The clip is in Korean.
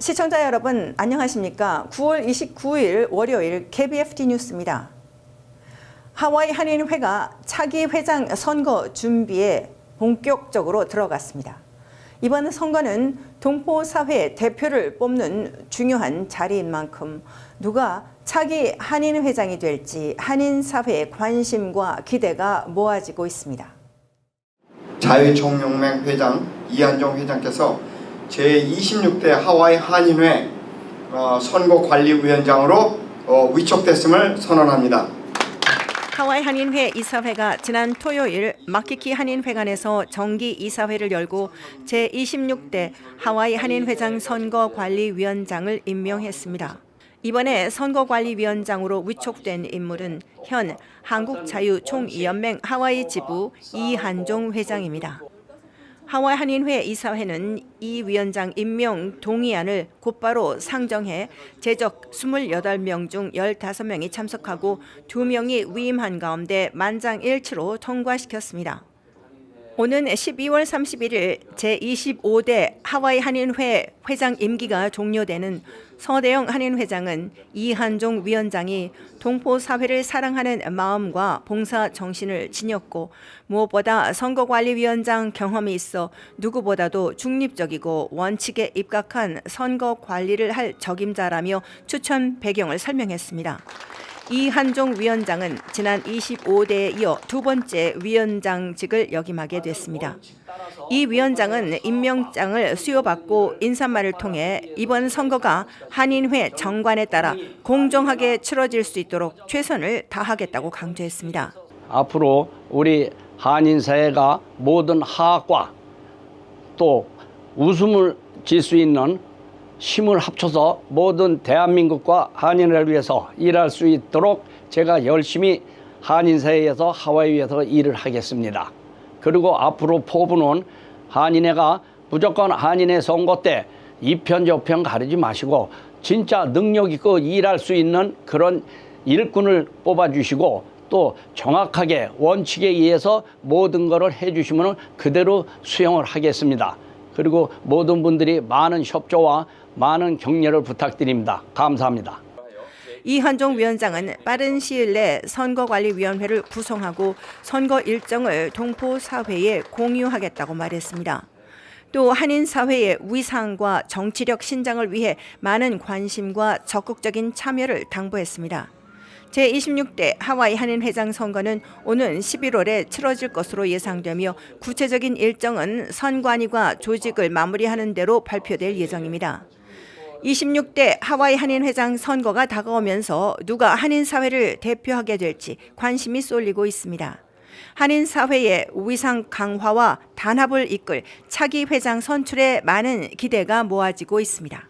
시청자 여러분 안녕하십니까? 9월 29일 월요일 KBFT 뉴스입니다. 하와이 한인회가 차기 회장 선거 준비에 본격적으로 들어갔습니다. 이번 선거는 동포 사회 대표를 뽑는 중요한 자리인 만큼 누가 차기 한인 회장이 될지 한인 사회의 관심과 기대가 모아지고 있습니다. 자유총연맹 회장 이한종 회장께서 제26대 하와이 한인회 어, 선거관리위원장으로 어, 위촉됐음을 선언합니다. 하와이 한인회 이사회가 지난 토요일 마키키 한인회관에서 정기 이사회를 열고 제26대 하와이 한인회장 선거관리위원장을 임명했습니다. 이번에 선거관리위원장으로 위촉된 인물은 현 한국자유총연맹 하와이 지부 이한종 회장입니다. 하와이 한인회 이사회는 이 위원장 임명 동의안을 곧바로 상정해 제적 28명 중 15명이 참석하고 2명이 위임한 가운데 만장일치로 통과시켰습니다. 오는 12월 31일 제25대 하와이 한인회 회장 임기가 종료되는 서대영 한인회장은 이한종 위원장이 동포 사회를 사랑하는 마음과 봉사 정신을 지녔고 무엇보다 선거관리위원장 경험이 있어 누구보다도 중립적이고 원칙에 입각한 선거 관리를 할 적임자라며 추천 배경을 설명했습니다. 이한종 위원장은 지난 25대에 이어 두 번째 위원장직을 역임하게 됐습니다. 이 위원장은 임명장을 수여받고 인사말을 통해 이번 선거가 한인회 정관에 따라 공정하게 치러질 수 있도록 최선을 다하겠다고 강조했습니다. 앞으로 우리 한인 사회가 모든 화학과 또 웃음을 질 수 있는 힘을 합쳐서 모든 대한민국과 한인을 위해서 일할 수 있도록 제가 열심히 한인 사회에서 하와이에서 일을 하겠습니다. 그리고 앞으로 포부는 한인회가 무조건 한인회 선거 때 이편 저편 가리지 마시고 진짜 능력 있고 일할 수 있는 그런 일꾼을 뽑아주시고 또 정확하게 원칙에 의해서 모든 것을 해주시면 그대로 수용을 하겠습니다. 그리고 모든 분들이 많은 협조와 많은 격려를 부탁드립니다. 감사합니다. 이한종 위원장은 빠른 시일 내 선거관리위원회를 구성하고 선거 일정을 동포 사회에 공유하겠다고 말했습니다. 또 한인 사회의 위상과 정치력 신장을 위해 많은 관심과 적극적인 참여를 당부했습니다. 제26대 하와이 한인 회장 선거는 오는 11월에 치러질 것으로 예상되며 구체적인 일정은 선관위가 조직을 마무리하는 대로 발표될 예정입니다. 26대 하와이 한인 회장 선거가 다가오면서 누가 한인 사회를 대표하게 될지 관심이 쏠리고 있습니다. 한인 사회의 위상 강화와 단합을 이끌 차기 회장 선출에 많은 기대가 모아지고 있습니다.